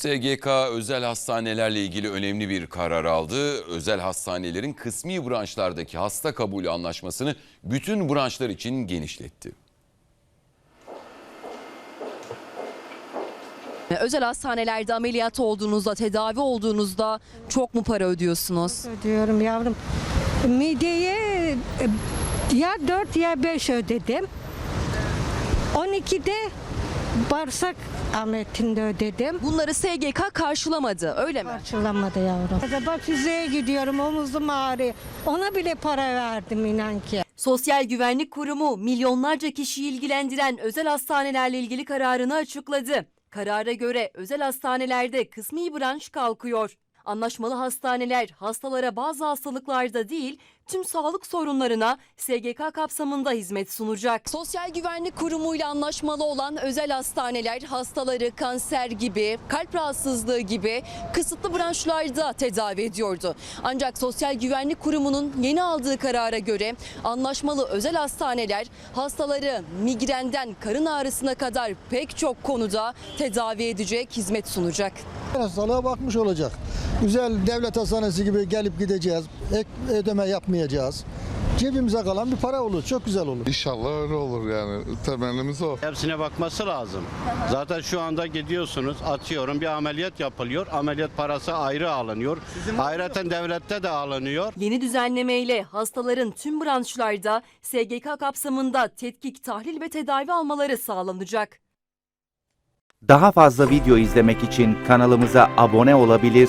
SGK özel hastanelerle ilgili önemli bir karar aldı. Özel hastanelerin kısmi branşlardaki hasta kabulü anlaşmasını bütün branşlar için genişletti. Özel hastanelerde ameliyat olduğunuzda, tedavi olduğunuzda çok mu para ödüyorsunuz? Ödüyorum yavrum. Mideye e, ya 4 ya 5 ödedim. 12'de bağırsak ameliyatında ödedim. Bunları SGK karşılamadı öyle mi? Karşılamadı yavrum. Acaba füzeye gidiyorum omuzum ağrıyor. Ona bile para verdim inan ki. Sosyal Güvenlik Kurumu milyonlarca kişiyi ilgilendiren özel hastanelerle ilgili kararını açıkladı. Karara göre özel hastanelerde kısmi branş kalkıyor. Anlaşmalı hastaneler hastalara bazı hastalıklarda değil tüm sağlık sorunlarına SGK kapsamında hizmet sunacak. Sosyal Güvenlik Kurumu ile anlaşmalı olan özel hastaneler hastaları kanser gibi, kalp rahatsızlığı gibi kısıtlı branşlarda tedavi ediyordu. Ancak Sosyal Güvenlik Kurumu'nun yeni aldığı karara göre anlaşmalı özel hastaneler hastaları migrenden karın ağrısına kadar pek çok konuda tedavi edecek, hizmet sunacak. Hastalığa bakmış olacak. Güzel devlet hastanesi gibi gelip gideceğiz. Ek ödeme yapmayacağız. Cebimize kalan bir para olur. Çok güzel olur. İnşallah öyle olur yani. Temennimiz o. Hepsine bakması lazım. Zaten şu anda gidiyorsunuz atıyorum bir ameliyat yapılıyor. Ameliyat parası ayrı alınıyor. Ayrıca devlette de alınıyor. Yeni düzenlemeyle hastaların tüm branşlarda SGK kapsamında tetkik, tahlil ve tedavi almaları sağlanacak. Daha fazla video izlemek için kanalımıza abone olabilir,